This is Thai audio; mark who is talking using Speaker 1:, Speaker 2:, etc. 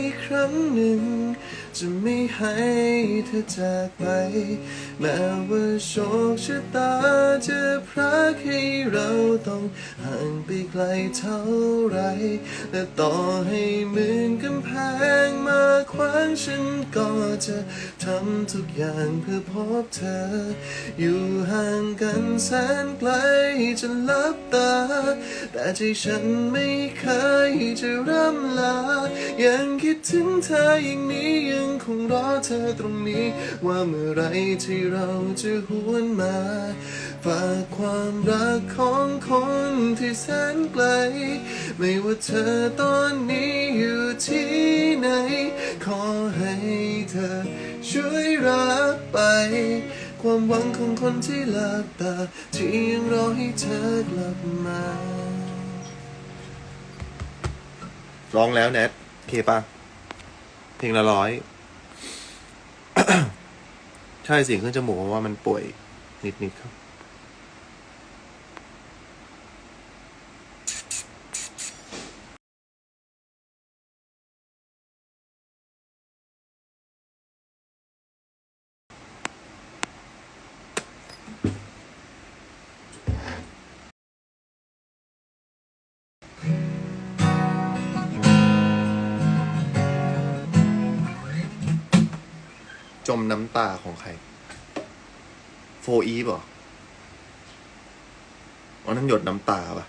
Speaker 1: อีกครั้งหนึ่ง จะไม่ให้เธอจากไป แม้ว่าโชคชะตาจะพรากให้เราต้องห่างไปไกลเท่าไร และต่อให้มือนกำแพงมาางฉันก็จะทำทุกอย่างเพื่อพบเธอ อยู่ห่างกันแสนไกลจนลับตา แต่ใจฉันไม่เคยจะร่ำลา ยังคิดถึงเธออย่างนี้ยังคงรอเธอตรงนี้ ว่าเมื่อไรที่เราจะหวนมาฝากความรักของคนที่แสนไกล ไม่ว่าเธอตอนนี้อยู่ที่ไหน ขอให้เธอช่วยรักไป ความหวังของคนที่หลับตา ที่ยังรอให้เธอกลับมาร้องแล้วแนทโอเคปะเพลงละร้อย ใช่เสียงเครื่องจมูกเพราะว่ามันป่วยนิดๆครับ จมน้ำตาของใคร โฟอีบหรออ๋อนั่นหยดน้ำตาปะ